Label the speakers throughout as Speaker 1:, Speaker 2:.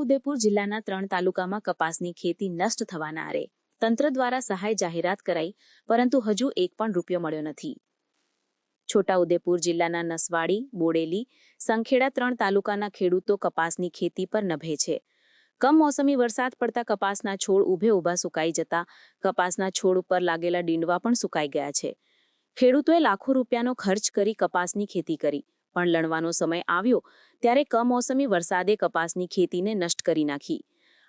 Speaker 1: છોટાઉદેપુર જિલ્લાના ત્રણ તાલુકામાં કપાસની ખેતી નષ્ટ થવાના આરે. તંત્ર દ્વારા સહાય જાહેરાત કરાઈ, પરંતુ હજુ એક પણ રૂપિયો મળ્યો નથી. છોટાઉદેપુર જિલ્લાના નસવાડી, બોડેલી, સંખેડા ત્રણ તાલુકાના ખેડૂતો કપાસની ખેતી પર નભે છે. કમોસમી વરસાદ પડતા કપાસના છોડ ઊભે ઊભા સુકાઈ જતા કપાસના છોડ ઉપર લાગેલા ડીંડવા પણ સુકાઈ ગયા છે. ખેડૂતોએ લાખો રૂપિયાનો ખર્ચ કરી કપાસની ખેતી કરી. પણ લણવાનો સમય આવ્યો ત્યારે કમોસમી વરસાદે કપાસની ખેતીને નષ્ટ કરી નાખી.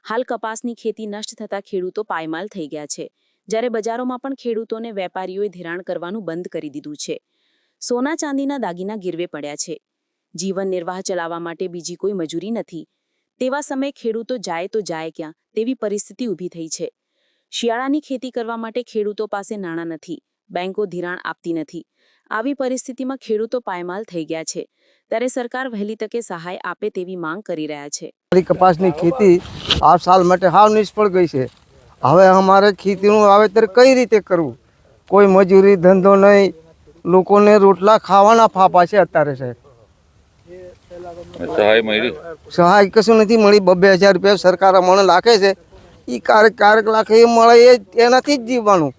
Speaker 1: હાલ કપાસની ખેતી નષ્ટ થતા ખેડૂતો પાયમાલ થઈ ગયા છે. જ્યારે બજારોમાં પણ ખેડૂતોને વેપારીઓએ ધિરાણ કરવાનું બંધ કરી દીધું છે. સોના ચાંદીના દાગીના ગીરવે પડ્યા છે. જીવન નિર્વાહ ચલાવવા માટે બીજી કોઈ મજૂરી નથી. તેવા સમયે ખેડૂતો જાય તો જાય ક્યાં તેવી પરિસ્થિતિ ઊભી થઈ છે. શિયાળાની ખેતી કરવા માટે ખેડૂતો પાસે નાણાં નથી. બેંકો ધિરાણ આપતી નથી. આવી પરિસ્થિતિમાં ખેડૂતો પાયમાલ થઈ ગયા છે. ત્યારે સરકાર વહેલી તકે સહાય આપે તેવી માંગ કરી રહ્યા છે.
Speaker 2: કપાસની ખેતી આ સાલ માટે હાવ નિષ્ફળ ગઈ છે. હવે અમારે ખેતીનું વાવેતર કઈ રીતે કરવું? કોઈ મજૂરી ધંધો નહીં. લોકોને રોટલા ખાવાના ફાફા છે અત્યારે સાહેબ.
Speaker 3: સહાય મળી
Speaker 2: સહાય કશું નથી મળી. બબે હજાર રૂપિયા સરકાર અમને લાખે છે. એ કારક કારક લાખે એ મળે એ એનાથી જ જીવવાનું.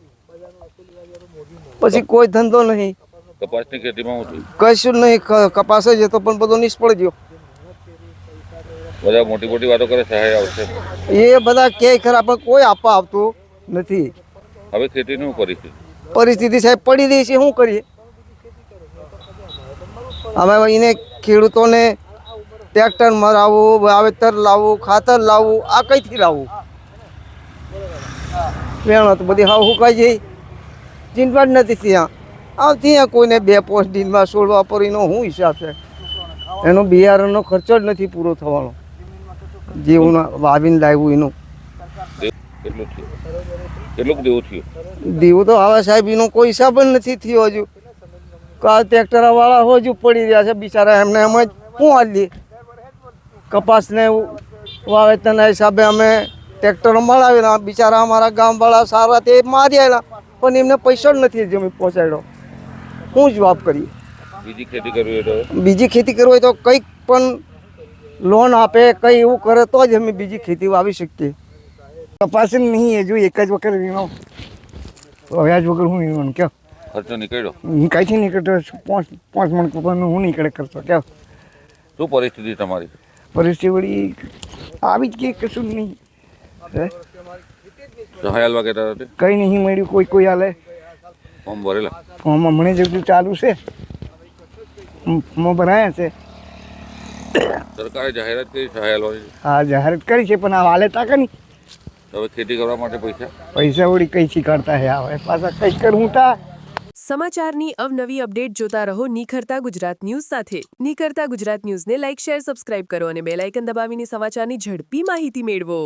Speaker 2: પછી કોઈ ધંધો નહીં.
Speaker 3: કપાસની ખેતીમાં હું છું.
Speaker 2: કશું નહીં કપાસ જ હતો પણ બધો નિષ્ફળ ગયો.
Speaker 3: બધા મોટી મોટી વાતો કરે સહાય આવશે.
Speaker 2: એ બધા કે ખરા પણ કોઈ આપવા આવતું નથી.
Speaker 3: હવે ખેતીનું પરિસ્થિતિ
Speaker 2: પરિસ્થિતિ સાહેબ પડી રહી છે શું કરીએ? અમે એને ખેડૂતોને ટ્રેક્ટર મરાવવું વાવેતર લાવવું ખાતર લાવવું આ કઈથી લાવવું મહેનત બધી હાવ હુકાઈ જઈ ચિંતા જ નથી ત્યાં. આવતી કોઈને બે પોસ્ટ દિનમાં છોડવા પરીનો શું હિસાબ છે. એનો બિયારણનો ખર્ચો જ નથી પૂરો થવાનો. જેવું વાવીને લાવ્યું એનું.
Speaker 3: દેવું
Speaker 2: તો હવે સાહેબ એનો કોઈ હિસાબ જ નથી થયો હજુ. કા ટ્રેક્ટર વાળા હજુ પડી રહ્યા છે બિચારા એમને એમ જ શું હાલીએ કપાસને વાવેતરના હિસાબે અમે ટ્રેક્ટરો મળાવેલા. બિચારા અમારા ગામવાળા સારા તે મારી આવેલા પણ એમને પૈસા જ નથી જમીન પહોંચાડ્યો. હું જવાબ કરીએ.
Speaker 3: બીજી ખેતી કરવી હોય તો?
Speaker 2: બીજી ખેતી કરવી હોય તો કંઈક પણ લોન આપે કંઈ એવું કરે તો જ અમે બીજી ખેતી વાવી શકીએ. તપાસ નહીં હજુ એક જ વખત વીણો વ્યાજ વગર હું વીણવાનું ક્યાં?
Speaker 3: ખર્ચો નીકળ્યો?
Speaker 2: હું કાંઈથી નીકળતો પાંચ પાંચ મણ કપાસનું હું નીકળે કરતો ક્યાં?
Speaker 3: શું પરિસ્થિતિ તમારી?
Speaker 2: પરિસ્થિતિ આવી જ કે કશું જ નહીં. હે
Speaker 3: સહાય હાલવા કહેતા
Speaker 2: કંઈ નહીં મળ્યું કોઈ કોઈ હાલે.
Speaker 3: ફોર્મ ભરેલા?
Speaker 2: ફોર્મ હમણાં જેટલું ચાલુ છે ફોર્મ ભરાયા છે.
Speaker 3: સરકારે જાહેરાત કરી છે હાલ
Speaker 2: હા જાહેરાત કરી છે પણ આ હાલે તાકા નહીં?
Speaker 3: હવે ખેતી કરવા માટે પૈસા?
Speaker 2: પૈસા વળી કઈથી કરતા હે? આવે પાછા કઈ કરવું તા.
Speaker 4: સમાચારની અવનવી અપડેટ જોતા રહો નિખરતા ગુજરાત ન્યૂઝ સાથે. નિખરતા ગુજરાત ન્યૂઝને લાઇક શેર સબસ્ક્રાઇબ કરો અને બેલ આઇકન દબાવીને સમાચારની ઝડપી માહિતી મેળવો.